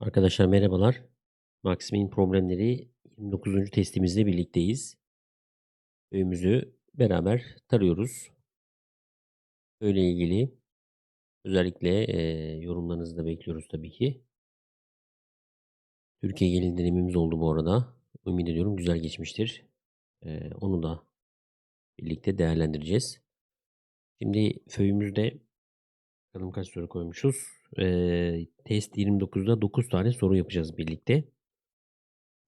Arkadaşlar merhabalar. Maximin problemleri 29. testimizle birlikteyiz. Köyümüzü beraber tarıyoruz. Öyle ilgili özellikle eee, yorumlarınızı da bekliyoruz tabii ki. Türkiye gelin denememiz oldu bu arada. Ümit ediyorum güzel geçmiştir. Eee, onu da birlikte değerlendireceğiz. Şimdi föyümüzde bakalım kaç soru koymuşuz. Eee, test 29'da 9 tane soru yapacağız birlikte.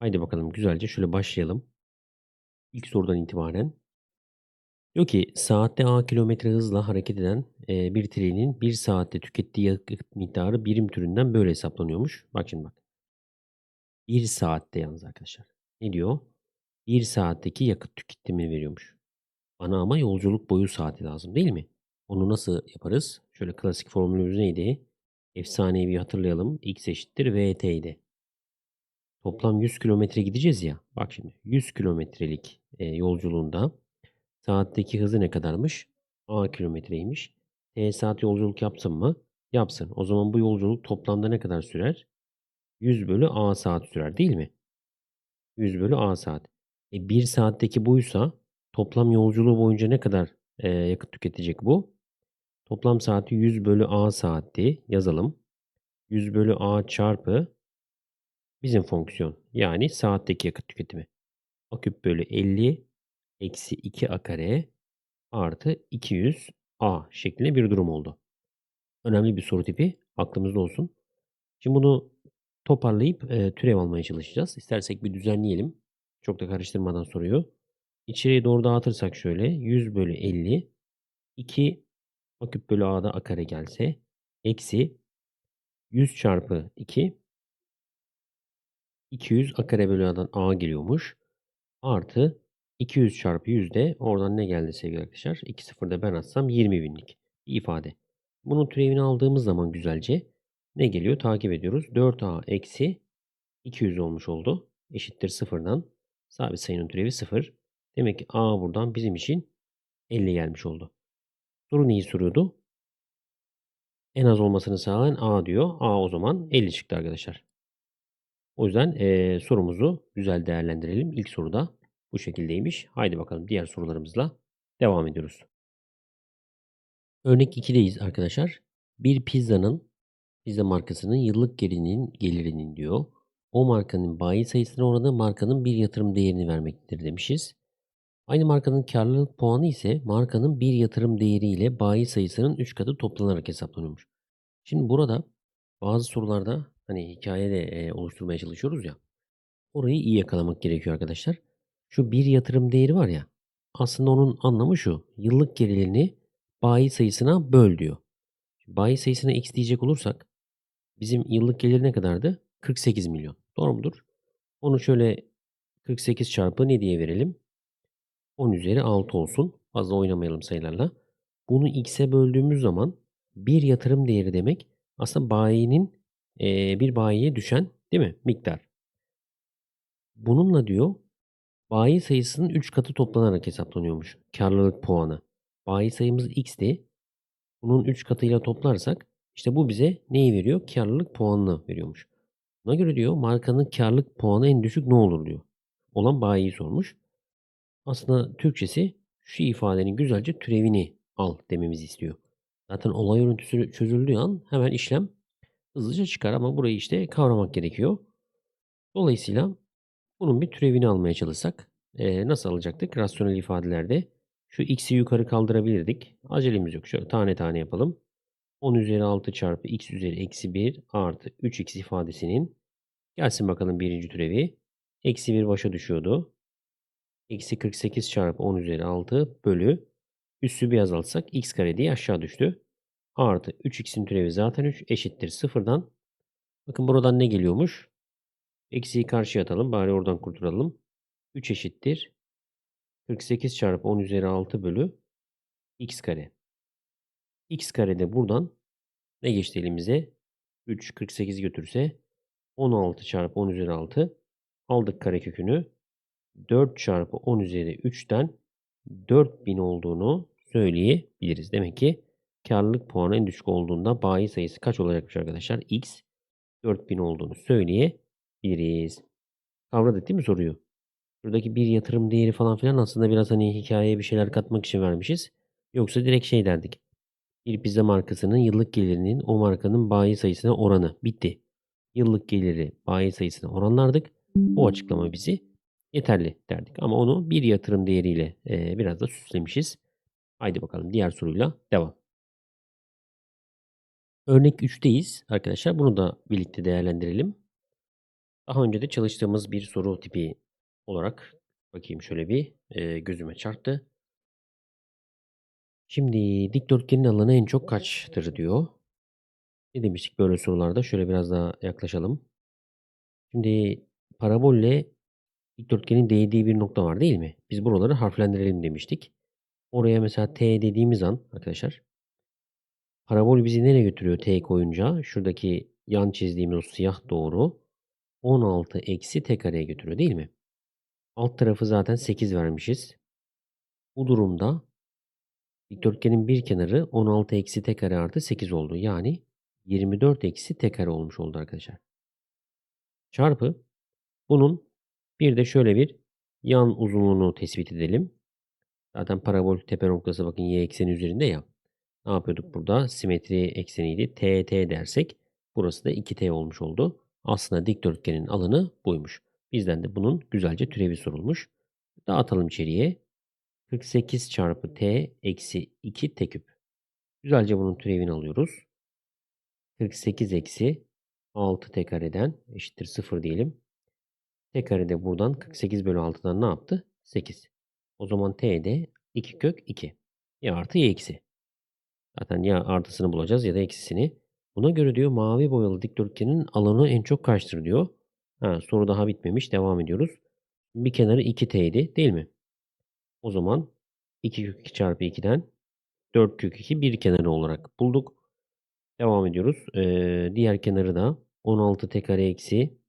Haydi bakalım güzelce şöyle başlayalım. İlk sorudan itibaren. Diyor ki saatte a kilometre hızla hareket eden e, bir trenin bir saatte tükettiği yakıt miktarı birim türünden böyle hesaplanıyormuş. Bak şimdi bak. Bir saatte yalnız arkadaşlar. Ne diyor? Bir saatteki yakıt tüketimini veriyormuş. Bana ama yolculuk boyu saati lazım değil mi? Onu nasıl yaparız? Şöyle klasik formülümüz neydi? Efsanevi hatırlayalım. X eşittir VT idi. Toplam 100 kilometre gideceğiz ya. Bak şimdi 100 kilometrelik e, yolculuğunda saatteki hızı ne kadarmış? A kilometreymiş. T saat yolculuk yapsın mı? Yapsın. O zaman bu yolculuk toplamda ne kadar sürer? 100 bölü A saat sürer değil mi? 100 bölü A saat. E 1 saatteki buysa toplam yolculuğu boyunca ne kadar e, yakıt tüketecek bu? Toplam saati 100 bölü A saatti. Yazalım. 100 bölü A çarpı bizim fonksiyon. Yani saatteki yakıt tüketimi. A küp bölü 50 eksi 2A kare artı 200 A şeklinde bir durum oldu. Önemli bir soru tipi. Aklımızda olsun. Şimdi bunu toparlayıp e, türev almaya çalışacağız. İstersek bir düzenleyelim. Çok da karıştırmadan soruyu. İçeriye doğru dağıtırsak şöyle 100 bölü 50 2 A küp bölü A'da A kare gelse eksi 100 çarpı 2 200 A kare bölü A'dan A geliyormuş. Artı 200 çarpı 100 de oradan ne geldi sevgili arkadaşlar? 2 sıfırda ben atsam 20 binlik bir ifade. Bunun türevini aldığımız zaman güzelce ne geliyor? Takip ediyoruz. 4a eksi 200 olmuş oldu. Eşittir sıfırdan. Sabit sayının türevi 0. Demek ki a buradan bizim için 50 gelmiş oldu. Soru neyi soruyordu? En az olmasını sağlayan a diyor. a o zaman 50 çıktı arkadaşlar. O yüzden eee, sorumuzu güzel değerlendirelim. İlk soruda bu şekildeymiş. Haydi bakalım diğer sorularımızla devam ediyoruz. Örnek 2'deyiz arkadaşlar. Bir pizzanın, pizza markasının yıllık gelirinin, gelirinin diyor. O markanın bayi sayısına oranı markanın bir yatırım değerini vermektedir demişiz. Aynı markanın karlılık puanı ise markanın bir yatırım değeri ile bayi sayısının 3 katı toplanarak hesaplanıyormuş. Şimdi burada bazı sorularda hani hikaye oluşturmaya çalışıyoruz ya. Orayı iyi yakalamak gerekiyor arkadaşlar. Şu bir yatırım değeri var ya. Aslında onun anlamı şu. Yıllık gelirini bayi sayısına böl diyor. Bayi sayısına x diyecek olursak bizim yıllık gelir ne kadardı? 48 milyon. Doğru mudur? Onu şöyle 48 çarpı ne diye verelim? 10 üzeri 6 olsun. Fazla oynamayalım sayılarla. Bunu x'e böldüğümüz zaman bir yatırım değeri demek aslında bayinin eee, bir bayiye düşen değil mi? Miktar. Bununla diyor bayi sayısının 3 katı toplanarak hesaplanıyormuş. Karlılık puanı. Bayi sayımız x'ti. Bunun 3 katıyla toplarsak işte bu bize neyi veriyor? Karlılık puanını veriyormuş. Buna göre diyor markanın karlılık puanı en düşük ne olur diyor. Olan bayiyi sormuş. Aslında Türkçesi şu ifadenin güzelce türevini al dememizi istiyor. Zaten olay örüntüsü çözüldüğü an hemen işlem hızlıca çıkar ama burayı işte kavramak gerekiyor. Dolayısıyla bunun bir türevini almaya çalışsak eee, nasıl alacaktık? Rasyonel ifadelerde şu x'i yukarı kaldırabilirdik. Acelemiz yok. Şöyle tane tane yapalım. 10 üzeri 6 çarpı x üzeri eksi 1 artı 3x ifadesinin gelsin bakalım birinci türevi. Eksi 1 başa düşüyordu. Eksi 48 çarpı 10 üzeri 6 bölü üssü bir azaltsak x kare diye aşağı düştü. Artı 3x'in türevi zaten 3 eşittir sıfırdan. Bakın buradan ne geliyormuş? Eksiyi karşıya atalım. Bari oradan kurtulalım. 3 eşittir. 48 çarpı 10 üzeri 6 bölü x kare. x kare de buradan ne geçti elimize? 3 48 götürse 16 çarpı 10 üzeri 6 aldık karekökünü. 4 çarpı 10 üzeri 3'ten 4000 olduğunu söyleyebiliriz. Demek ki karlılık puanı en düşük olduğunda bayi sayısı kaç olacakmış arkadaşlar? X. 4000 olduğunu söyleyebiliriz. Kavradık değil mi soruyu? Buradaki bir yatırım değeri falan filan aslında biraz hani hikayeye bir şeyler katmak için vermişiz. Yoksa direkt şey derdik. Bir pizza markasının yıllık gelirinin o markanın bayi sayısına oranı. Bitti. Yıllık geliri bayi sayısına oranlardık. Bu açıklama bizi yeterli derdik. Ama onu bir yatırım değeriyle e, biraz da süslemişiz. Haydi bakalım diğer soruyla devam. Örnek 3'teyiz arkadaşlar. Bunu da birlikte değerlendirelim. Daha önce de çalıştığımız bir soru tipi olarak bakayım şöyle bir e, gözüme çarptı. Şimdi dikdörtgenin alanı en çok kaçtır diyor. Ne demiştik böyle sorularda? Şöyle biraz daha yaklaşalım. Şimdi parabolle dikdörtgenin değdiği bir nokta var değil mi? Biz buraları harflendirelim demiştik. Oraya mesela T dediğimiz an arkadaşlar parabol bizi nereye götürüyor T koyunca? Şuradaki yan çizdiğimiz o siyah doğru 16 eksi T kareye götürüyor değil mi? Alt tarafı zaten 8 vermişiz. Bu durumda dikdörtgenin bir kenarı 16 eksi T kare artı 8 oldu. Yani 24 eksi T kare olmuş oldu arkadaşlar. Çarpı bunun bir de şöyle bir yan uzunluğunu tespit edelim. Zaten parabol tepe noktası bakın y ekseni üzerinde ya. Ne yapıyorduk burada? Simetri ekseniydi. t t dersek burası da 2t olmuş oldu. Aslında dikdörtgenin alanı buymuş. Bizden de bunun güzelce türevi sorulmuş. Dağıtalım içeriye. 48 çarpı t eksi 2 t küp. Güzelce bunun türevini alıyoruz. 48 eksi 6 t kareden eşittir 0 diyelim. T kare buradan 48 bölü 6'dan ne yaptı? 8. O zaman t de 2 kök 2. Ya artı ya eksi. Zaten ya artısını bulacağız ya da eksisini. Buna göre diyor mavi boyalı dikdörtgenin alanı en çok kaçtır diyor. Ha, soru daha bitmemiş. Devam ediyoruz. Bir kenarı 2t idi değil mi? O zaman 2 kök 2 çarpı 2'den 4 kök 2 bir kenarı olarak bulduk. Devam ediyoruz. Ee, diğer kenarı da 16 t kare eksi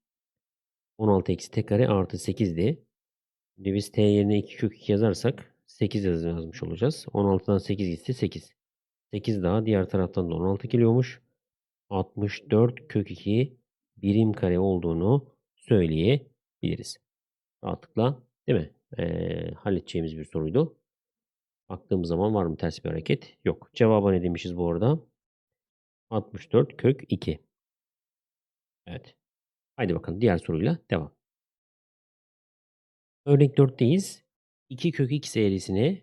16 eksi t kare artı 8'di. Şimdi biz t yerine 2 kök 2 yazarsak 8 yazmış olacağız. 16'dan 8 gitse 8. 8 daha diğer taraftan da 16 geliyormuş. 64 kök 2 birim kare olduğunu söyleyebiliriz. Rahatlıkla değil mi? Ee, halledeceğimiz bir soruydu. Baktığımız zaman var mı ters bir hareket? Yok. Cevaba ne demişiz bu arada? 64 kök 2. Evet. Haydi bakalım diğer soruyla devam. Örnek 4'teyiz. 2 kök x eğrisine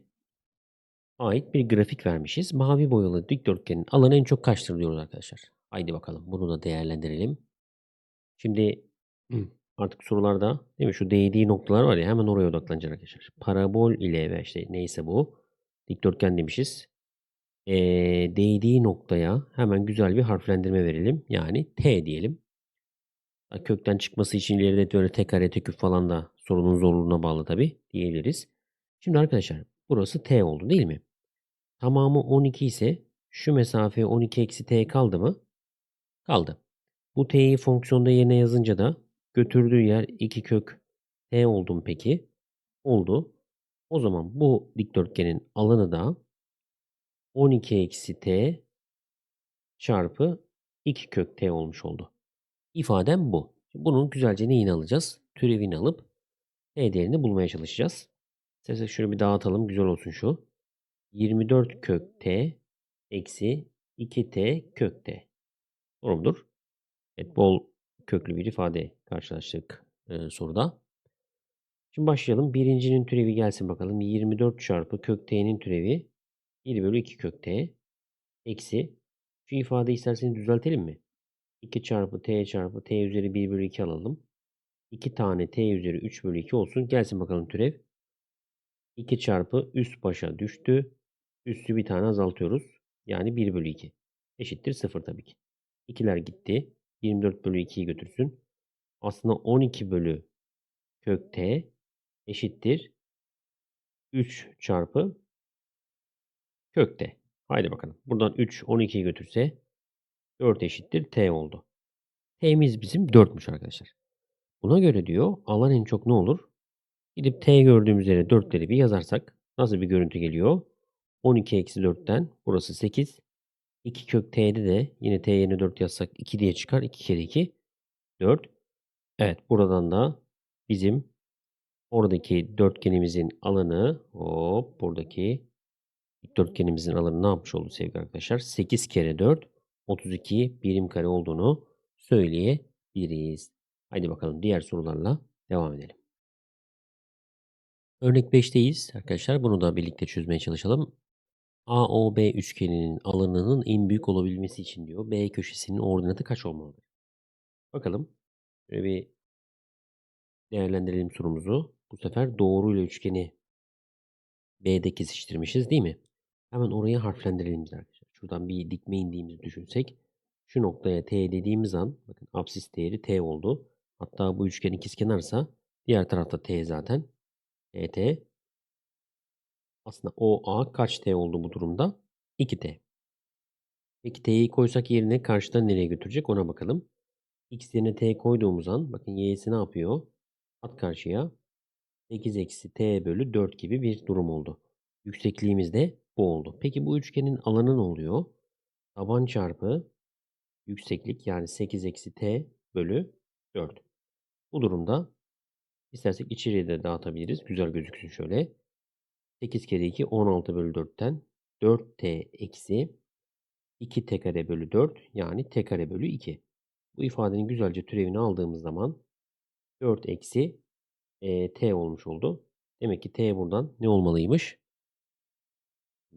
ait bir grafik vermişiz. Mavi boyalı dikdörtgenin alanı en çok kaçtır diyoruz arkadaşlar. Haydi bakalım bunu da değerlendirelim. Şimdi artık sorularda değil mi şu değdiği noktalar var ya hemen oraya odaklanacak arkadaşlar. Parabol ile ve işte neyse bu dikdörtgen demişiz. Ee, değdiği noktaya hemen güzel bir harflendirme verelim. Yani T diyelim. Kökten çıkması için ileride böyle tek kare teküp falan da sorunun zorluğuna bağlı tabi diyebiliriz. Şimdi arkadaşlar burası T oldu değil mi? Tamamı 12 ise şu mesafe 12 eksi T kaldı mı? Kaldı. Bu T'yi fonksiyonda yerine yazınca da götürdüğü yer 2 kök T oldu mu peki? Oldu. O zaman bu dikdörtgenin alanı da 12 eksi T çarpı 2 kök T olmuş oldu. İfadem bu. Bunun güzelce neyini alacağız? Türevini alıp T değerini bulmaya çalışacağız. İstersek şöyle bir dağıtalım. Güzel olsun şu. 24 kök T eksi 2T kök T. Doğru Evet, bol köklü bir ifade karşılaştık e, soruda. Şimdi başlayalım. Birincinin türevi gelsin bakalım. 24 çarpı kök t'nin türevi 1 bölü 2 kök t eksi şu ifadeyi isterseniz düzeltelim mi? 2 çarpı t çarpı t üzeri 1 bölü 2 alalım. 2 tane t üzeri 3 bölü 2 olsun. Gelsin bakalım türev. 2 çarpı üst başa düştü. Üstü bir tane azaltıyoruz. Yani 1 bölü 2. Eşittir 0 tabii ki. 2'ler gitti. 24 bölü 2'yi götürsün. Aslında 12 bölü kök t eşittir 3 çarpı kök t. Haydi bakalım. Buradan 3 12'yi götürse 4 eşittir t oldu. T'miz bizim 4'müş arkadaşlar. Buna göre diyor alan en çok ne olur? Gidip t gördüğümüz yere 4'leri bir yazarsak nasıl bir görüntü geliyor? 12 eksi 4'ten burası 8. 2 kök t'de de yine t yerine 4 yazsak 2 diye çıkar. 2 kere 2 4. Evet buradan da bizim oradaki dörtgenimizin alanı hop buradaki dikdörtgenimizin alanı ne yapmış oldu sevgili arkadaşlar? 8 kere 4 32 birim kare olduğunu söyleyebiliriz. Haydi bakalım diğer sorularla devam edelim. Örnek 5'teyiz arkadaşlar. Bunu da birlikte çözmeye çalışalım. AOB üçgeninin alanının en büyük olabilmesi için diyor. B köşesinin ordinatı kaç olmalıdır? Bakalım. Şöyle bir değerlendirelim sorumuzu. Bu sefer doğruyla üçgeni B'de kesiştirmişiz değil mi? Hemen orayı harflendirelim arkadaşlar. Şuradan bir dikme indiğimizi düşünsek. Şu noktaya T dediğimiz an bakın absis değeri T oldu. Hatta bu üçgen ikizkenarsa diğer tarafta T zaten. TT. Aslında OA kaç T oldu bu durumda? 2T. Peki T'yi koysak yerine karşıdan nereye götürecek ona bakalım. X yerine T koyduğumuz an bakın Y'si ne yapıyor? At karşıya 8 eksi T bölü 4 gibi bir durum oldu. Yüksekliğimiz de bu oldu. Peki bu üçgenin alanı ne oluyor? Taban çarpı yükseklik yani 8 eksi T bölü 4. Bu durumda istersek içeriye de dağıtabiliriz. Güzel gözüksün şöyle. 8 kere 2 16 bölü 4'ten 4T eksi 2T kare bölü 4 yani T kare bölü 2. Bu ifadenin güzelce türevini aldığımız zaman 4 eksi e, T olmuş oldu. Demek ki T buradan ne olmalıymış?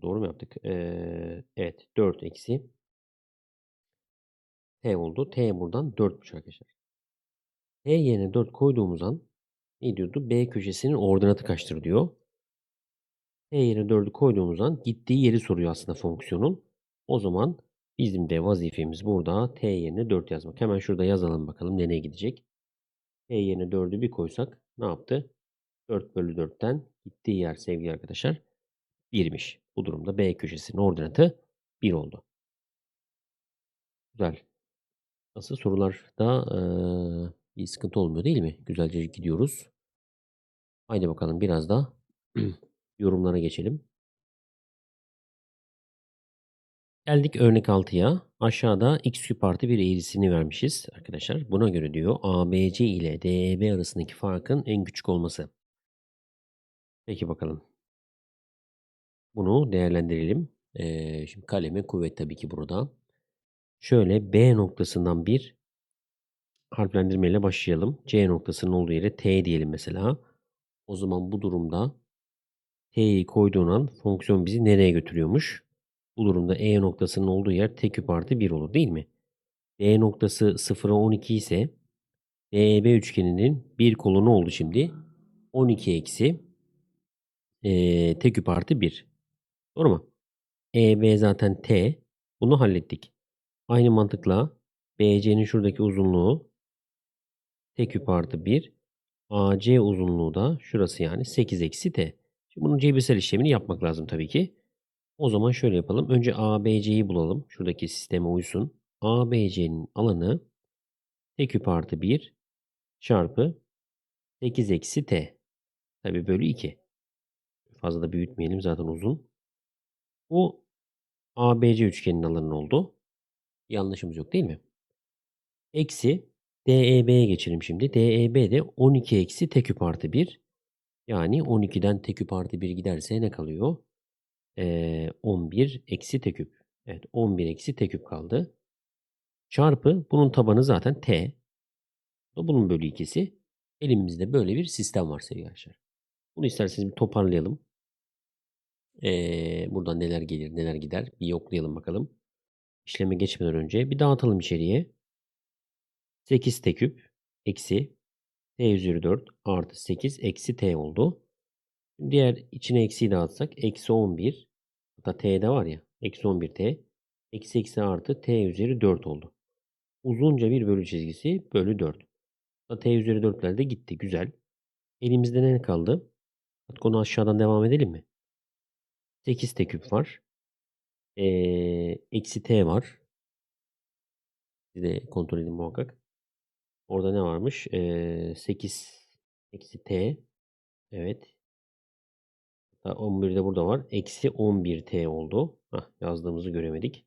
Doğru mu yaptık? Ee, evet 4 eksi T oldu. T buradan 4'müş arkadaşlar. T yerine 4 koyduğumuz an ne diyordu? B köşesinin ordinatı kaçtır diyor. T yerine 4'ü koyduğumuz an gittiği yeri soruyor aslında fonksiyonun. O zaman bizim de vazifemiz burada T yerine 4 yazmak. Hemen şurada yazalım bakalım nereye gidecek. T yerine 4'ü bir koysak ne yaptı? 4 bölü 4'ten gittiği yer sevgili arkadaşlar 1'miş. Bu durumda B köşesinin ordinatı 1 oldu. Güzel. Nasıl sorularda ee, bir sıkıntı olmuyor değil mi? Güzelce gidiyoruz. Haydi bakalım biraz da yorumlara geçelim. Geldik örnek 6'ya. Aşağıda x küp artı bir eğrisini vermişiz arkadaşlar. Buna göre diyor ABC ile DEB arasındaki farkın en küçük olması. Peki bakalım. Bunu değerlendirelim. Ee, şimdi kaleme kuvvet tabii ki burada. Şöyle B noktasından bir harflendirmeyle başlayalım. C noktasının olduğu yere T diyelim mesela. O zaman bu durumda T'yi koyduğun an fonksiyon bizi nereye götürüyormuş? Bu durumda E noktasının olduğu yer T küp artı 1 olur değil mi? D noktası 0'a 12 ise DEB üçgeninin bir kolu ne oldu şimdi? 12 eksi e, T küp artı 1. Doğru mu? EB zaten T. Bunu hallettik. Aynı mantıkla BC'nin şuradaki uzunluğu T küp artı 1. AC uzunluğu da şurası yani 8 eksi T. Şimdi bunun cebirsel işlemini yapmak lazım tabii ki. O zaman şöyle yapalım. Önce ABC'yi bulalım. Şuradaki sisteme uysun. ABC'nin alanı T küp artı 1 çarpı 8 eksi T. Tabii bölü 2. Fazla da büyütmeyelim zaten uzun. Bu ABC üçgeninin alanı oldu. Yanlışımız yok değil mi? Eksi DEB'ye geçelim şimdi. DEB de 12 eksi T küp artı 1. Yani 12'den T küp artı 1 giderse ne kalıyor? Ee, 11 eksi T küp. Evet 11 eksi T küp kaldı. Çarpı bunun tabanı zaten T. Bunun bölü ikisi. Elimizde böyle bir sistem var sevgili arkadaşlar. Bunu isterseniz bir toparlayalım. Ee, buradan neler gelir neler gider bir yoklayalım bakalım. İşleme geçmeden önce bir dağıtalım içeriye. 8 t küp eksi t üzeri 4 artı 8 eksi t oldu. Diğer içine eksiyi dağıtsak eksi 11 hatta t'de var ya eksi 11 t eksi eksi artı t üzeri 4 oldu. Uzunca bir bölü çizgisi bölü 4. T üzeri 4'ler de gitti. Güzel. Elimizde ne kaldı? Artık onu aşağıdan devam edelim mi? 8 t küp var. Ee, eksi t var. Bir de kontrol edin muhakkak. Orada ne varmış? Ee, 8 eksi t. Evet. Hatta 11 de burada var. Eksi 11t oldu. Hah, yazdığımızı göremedik.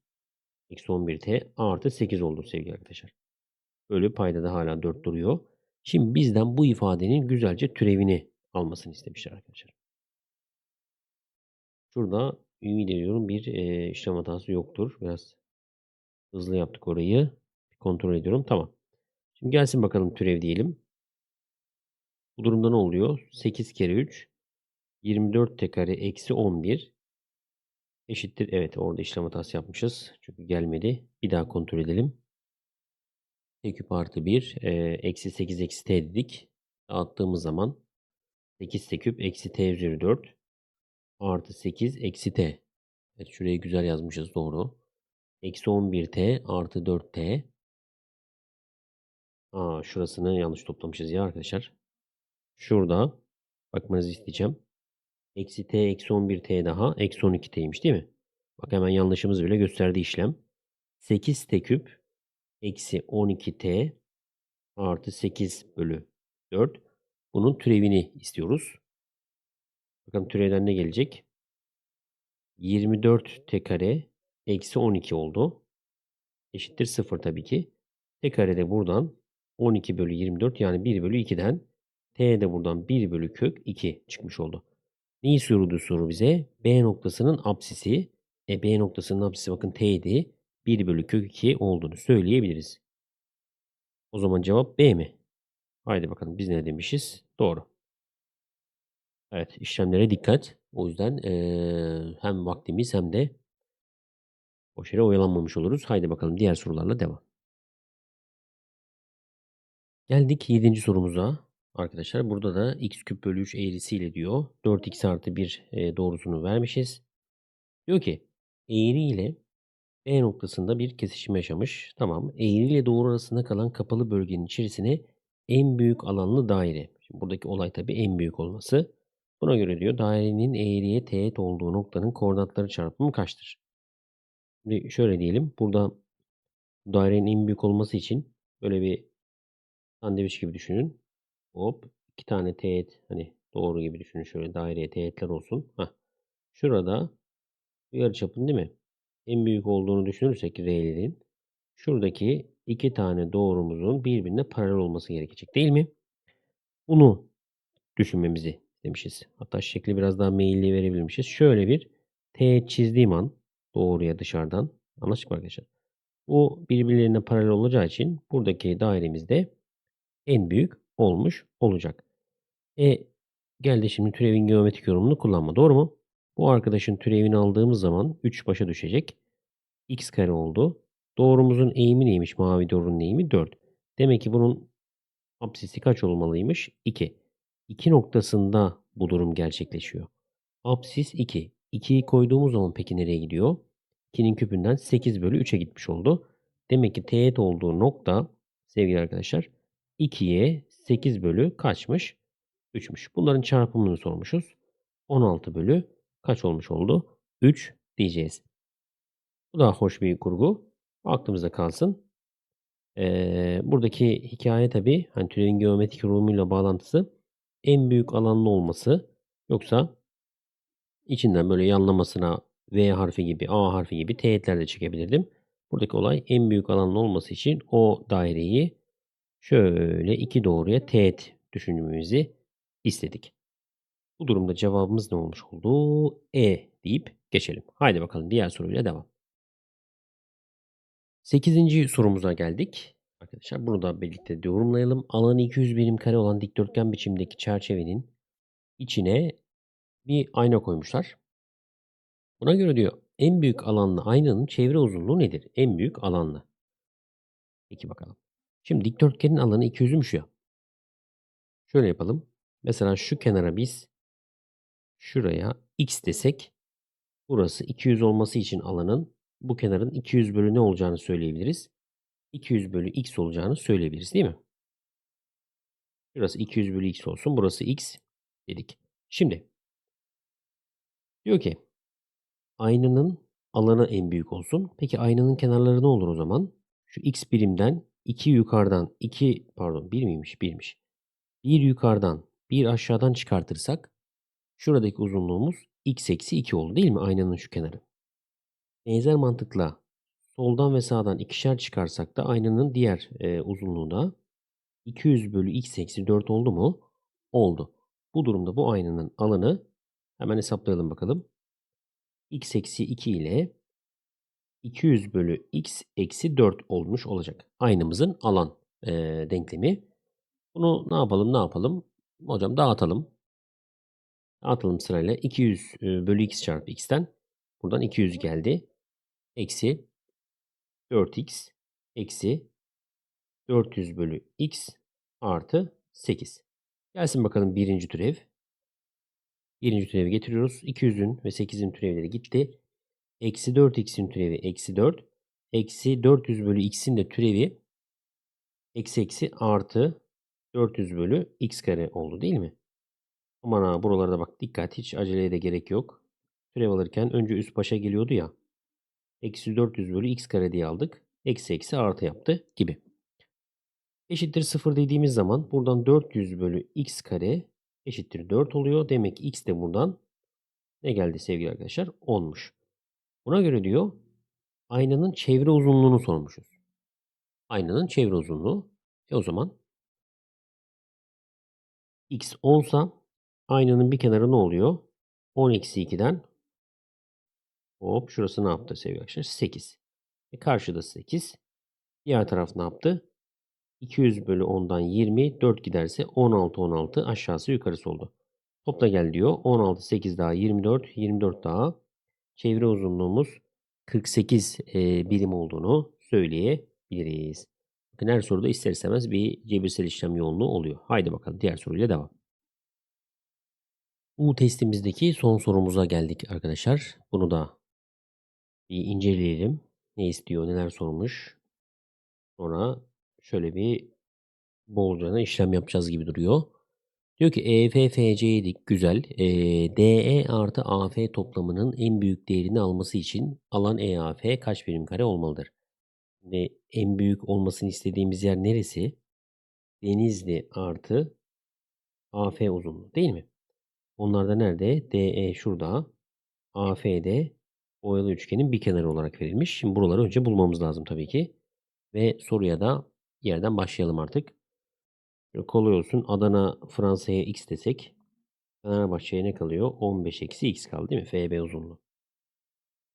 Eksi 11t artı 8 oldu sevgili arkadaşlar. Bölü payda da hala 4 duruyor. Şimdi bizden bu ifadenin güzelce türevini almasını istemişler arkadaşlar. Şurada ümit ediyorum bir e, işlem hatası yoktur. Biraz hızlı yaptık orayı. Kontrol ediyorum. Tamam. Şimdi gelsin bakalım türev diyelim. Bu durumda ne oluyor? 8 kere 3 24 t kare eksi 11 eşittir. Evet orada işlem hatası yapmışız. Çünkü gelmedi. Bir daha kontrol edelim. t küp artı 1 e, eksi 8 eksi t dedik. Dağıttığımız zaman 8 t küp eksi t üzeri 4 artı 8 eksi t. Evet şurayı güzel yazmışız doğru. Eksi 11t artı 4t. Aa, şurasını yanlış toplamışız ya arkadaşlar. Şurada bakmanızı isteyeceğim. Eksi t eksi 11t daha eksi 12t'ymiş değil mi? Bak hemen yanlışımız bile gösterdi işlem. 8t küp eksi 12t artı 8 bölü 4. Bunun türevini istiyoruz. Bakalım türevden ne gelecek? 24t kare eksi 12 oldu. Eşittir 0 tabii ki. T kare de buradan 12 bölü 24 yani 1 bölü 2'den T de buradan 1 bölü kök 2 çıkmış oldu. Neyi soruldu soru bize? B noktasının apsisi. E B noktasının apsisi bakın T'ydi. 1 bölü kök 2 olduğunu söyleyebiliriz. O zaman cevap B mi? Haydi bakalım biz ne demişiz? Doğru. Evet işlemlere dikkat. O yüzden ee, hem vaktimiz hem de boş yere oyalanmamış oluruz. Haydi bakalım diğer sorularla devam. Geldik 7. sorumuza. Arkadaşlar burada da x küp bölü 3 eğrisiyle diyor. 4x artı 1 e, doğrusunu vermişiz. Diyor ki eğri ile B noktasında bir kesişim yaşamış. Tamam. Eğri ile doğru arasında kalan kapalı bölgenin içerisine en büyük alanlı daire. Şimdi buradaki olay tabii en büyük olması. Buna göre diyor dairenin eğriye teğet olduğu noktanın koordinatları çarpımı kaçtır? Şimdi şöyle diyelim. Burada dairenin en büyük olması için böyle bir sandviç gibi düşünün. Hop. iki tane teğet hani doğru gibi düşünün. Şöyle daireye teğetler olsun. Heh. Şurada yarıçapın değil mi? En büyük olduğunu düşünürsek R'lerin şuradaki iki tane doğrumuzun birbirine paralel olması gerekecek değil mi? Bunu düşünmemizi demişiz. Hatta şekli biraz daha meyilli verebilmişiz. Şöyle bir teğet çizdiğim an doğruya dışarıdan anlaştık mı arkadaşlar? Bu birbirlerine paralel olacağı için buradaki dairemizde en büyük olmuş olacak. E geldi şimdi türevin geometrik yorumunu kullanma. Doğru mu? Bu arkadaşın türevini aldığımız zaman 3 başa düşecek. x kare oldu. Doğrumuzun eğimi neymiş? Mavi doğrunun eğimi 4. Demek ki bunun apsisi kaç olmalıymış? 2. 2 noktasında bu durum gerçekleşiyor. Apsis 2. 2'yi koyduğumuz zaman peki nereye gidiyor? 2'nin küpünden 8 bölü 3'e gitmiş oldu. Demek ki teğet olduğu nokta sevgili arkadaşlar 2'ye 8 bölü kaçmış? 3'müş. Bunların çarpımını sormuşuz. 16 bölü kaç olmuş oldu? 3 diyeceğiz. Bu da hoş bir kurgu. Aklımızda kalsın. Ee, buradaki hikaye tabi hani türevin geometrik yorumuyla bağlantısı en büyük alanlı olması yoksa içinden böyle yanlamasına V harfi gibi A harfi gibi teğetler de çekebilirdim. Buradaki olay en büyük alanlı olması için o daireyi şöyle iki doğruya teğet düşünmemizi istedik. Bu durumda cevabımız ne olmuş oldu? E deyip geçelim. Haydi bakalım diğer soruyla devam. Sekizinci sorumuza geldik. Arkadaşlar bunu da birlikte yorumlayalım. Alanı 200 birim kare olan dikdörtgen biçimdeki çerçevenin içine bir ayna koymuşlar. Buna göre diyor en büyük alanlı aynanın çevre uzunluğu nedir? En büyük alanlı. Peki bakalım. Şimdi dikdörtgenin alanı 200'ümüş ya. Şöyle yapalım. Mesela şu kenara biz şuraya x desek burası 200 olması için alanın bu kenarın 200 bölü ne olacağını söyleyebiliriz. 200 bölü x olacağını söyleyebiliriz değil mi? Burası 200 bölü x olsun. Burası x dedik. Şimdi diyor ki aynanın alanı en büyük olsun. Peki aynanın kenarları ne olur o zaman? Şu x birimden 2 yukarıdan 2 pardon 1 miymiş? 1'miş. 1 yukarıdan 1 aşağıdan çıkartırsak şuradaki uzunluğumuz x eksi 2 oldu değil mi? Aynanın şu kenarı. Benzer mantıkla Soldan ve sağdan ikişer çıkarsak da aynanın diğer e, uzunluğu da 200 bölü x eksi 4 oldu mu? Oldu. Bu durumda bu aynanın alanı hemen hesaplayalım bakalım. x eksi 2 ile 200 bölü x eksi 4 olmuş olacak. Aynamızın alan e, denklemi. Bunu ne yapalım ne yapalım? Hocam dağıtalım. Dağıtalım sırayla. 200 e, bölü x çarpı x'ten buradan 200 geldi. Eksi 4x eksi 400 bölü x artı 8. Gelsin bakalım birinci türev. Birinci türevi getiriyoruz. 200'ün ve 8'in türevleri gitti. Eksi 4x'in türevi eksi 4. Eksi 400 bölü x'in de türevi eksi eksi artı 400 bölü x kare oldu değil mi? Aman ha buralarda bak dikkat hiç aceleye de gerek yok. Türev alırken önce üst başa geliyordu ya. Eksi 400 bölü x kare diye aldık. Eksi eksi artı yaptı gibi. Eşittir 0 dediğimiz zaman buradan 400 bölü x kare eşittir 4 oluyor. Demek ki x de buradan ne geldi sevgili arkadaşlar? 10'muş. Buna göre diyor aynanın çevre uzunluğunu sormuşuz. Aynanın çevre uzunluğu. E o zaman x 10'sa aynanın bir kenarı ne oluyor? 10 eksi 2'den hop şurası ne yaptı sevgili arkadaşlar? 8. E karşıda 8. Diğer taraf ne yaptı? 200 bölü 10'dan 20. 4 giderse 16 16 aşağısı yukarısı oldu. Topla gel diyor. 16 8 daha 24. 24 daha. Çevre uzunluğumuz 48 e, birim olduğunu söyleyebiliriz. Bakın her soruda ister istemez bir cebirsel işlem yoğunluğu oluyor. Haydi bakalım diğer soruyla devam. Bu testimizdeki son sorumuza geldik arkadaşlar. Bunu da bir inceleyelim. Ne istiyor, neler sormuş. Sonra şöyle bir bolcana işlem yapacağız gibi duruyor. Diyor ki EFFC'ydik güzel. E, DE artı AF toplamının en büyük değerini alması için alan EAF kaç birim kare olmalıdır? Ve en büyük olmasını istediğimiz yer neresi? Denizli artı AF uzunluğu değil mi? Onlar da nerede? DE şurada. AF'de boyalı üçgenin bir kenarı olarak verilmiş. Şimdi buraları önce bulmamız lazım tabii ki. Ve soruya da yerden başlayalım artık. Şöyle kolay olsun. Adana Fransa'ya x desek. Fenerbahçe'ye ne kalıyor? 15 eksi x kaldı değil mi? FB uzunluğu.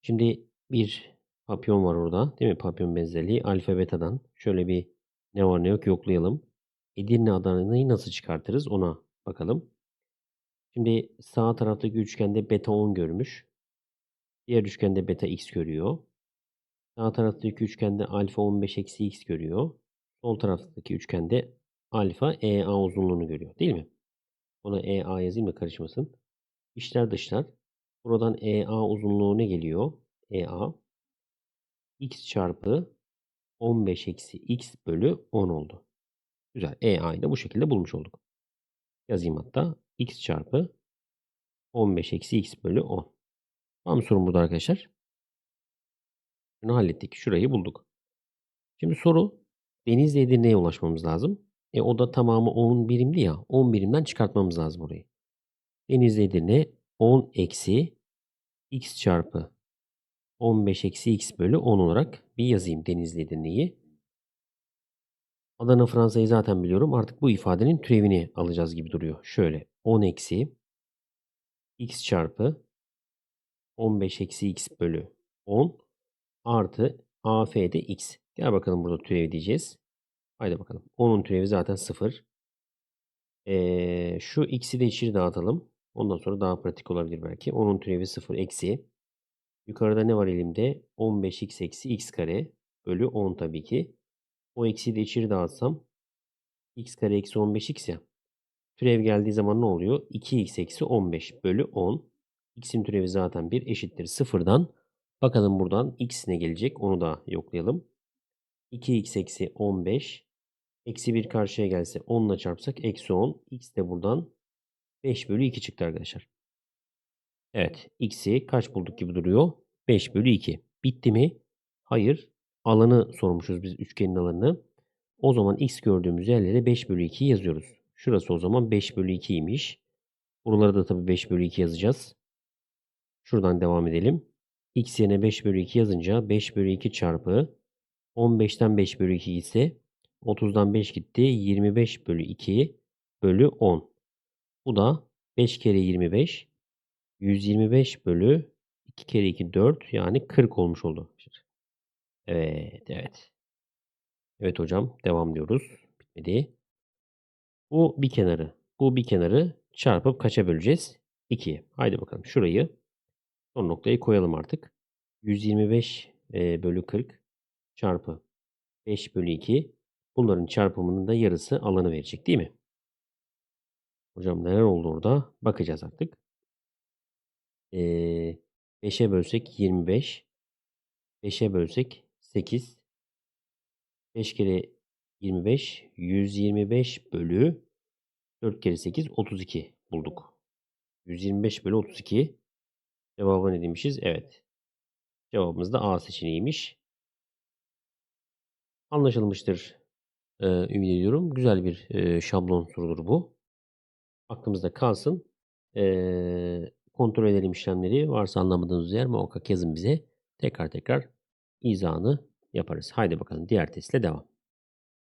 Şimdi bir papyon var orada. Değil mi? Papyon benzerliği. Alfa betadan. Şöyle bir ne var ne yok yoklayalım. Edirne Adana'yı nasıl çıkartırız ona bakalım. Şimdi sağ taraftaki üçgende beta 10 görmüş. Diğer üçgende beta x görüyor. Sağ taraftaki üçgende alfa 15 eksi x görüyor. Sol taraftaki üçgende alfa EA uzunluğunu görüyor. Değil mi? Ona EA yazayım da karışmasın. İşler dışlar. Buradan EA uzunluğu ne geliyor? EA x çarpı 15 eksi x bölü 10 oldu. Güzel. EA'yı da bu şekilde bulmuş olduk. Yazayım hatta. x çarpı 15 eksi x bölü 10. Mı sorun burada arkadaşlar? Bunu hallettik. Şurayı bulduk. Şimdi soru Denizli Edirne'ye ulaşmamız lazım. E o da tamamı 10 birimdi ya. 10 birimden çıkartmamız lazım orayı. Denizli Edirne 10 eksi x çarpı 15 eksi x bölü 10 olarak bir yazayım Denizli Edirne'yi. Adana Fransa'yı zaten biliyorum. Artık bu ifadenin türevini alacağız gibi duruyor. Şöyle 10 eksi x çarpı 15 eksi x bölü 10 artı AF'de x. Gel bakalım burada türev diyeceğiz. Haydi bakalım. 10'un türevi zaten 0. Ee, şu x'i de içeri dağıtalım. Ondan sonra daha pratik olabilir belki. 10'un türevi 0 eksi. Yukarıda ne var elimde? 15x eksi x kare bölü 10 tabii ki. O eksiyi de içeri dağıtsam x kare eksi 15x ya. Türev geldiği zaman ne oluyor? 2x eksi 15 bölü 10. x'in türevi zaten 1 eşittir 0'dan. Bakalım buradan x ne gelecek? Onu da yoklayalım. 2x eksi 15 Eksi 1 karşıya gelse 10 ile çarpsak eksi 10. X de buradan 5 bölü 2 çıktı arkadaşlar. Evet. X'i kaç bulduk gibi duruyor? 5 bölü 2. Bitti mi? Hayır. Alanı sormuşuz biz üçgenin alanını. O zaman x gördüğümüz yerlere 5 bölü 2 yazıyoruz. Şurası o zaman 5 bölü 2'ymiş. Buralara da tabii 5 bölü 2 yazacağız. Şuradan devam edelim. x yerine 5 bölü 2 yazınca 5 bölü 2 çarpı 15'ten 5 bölü 2 ise 30'dan 5 gitti. 25 bölü 2 bölü 10. Bu da 5 kere 25 125 bölü 2 kere 2 4 yani 40 olmuş oldu. Evet, evet. Evet hocam devam diyoruz. Bitmedi. Bu bir kenarı. Bu bir kenarı çarpıp kaça böleceğiz? 2'ye. Haydi bakalım şurayı son noktayı koyalım artık. 125 e, bölü 40 çarpı 5 bölü 2 bunların çarpımının da yarısı alanı verecek değil mi? Hocam neler oldu orada? Bakacağız artık. Ee, 5'e bölsek 25. 5'e bölsek 8. 5 kere 25 125 bölü 4 kere 8 32 bulduk. 125 bölü 32 cevabı ne demişiz? Evet. Cevabımız da A seçeneğiymiş. Anlaşılmıştır. Ee, ümit ediyorum. Güzel bir e, şablon sorudur bu. Aklımızda kalsın. Ee, kontrol edelim işlemleri. Varsa anlamadığınız yer muhakkak yazın bize. Tekrar tekrar izahını yaparız. Haydi bakalım diğer testle devam.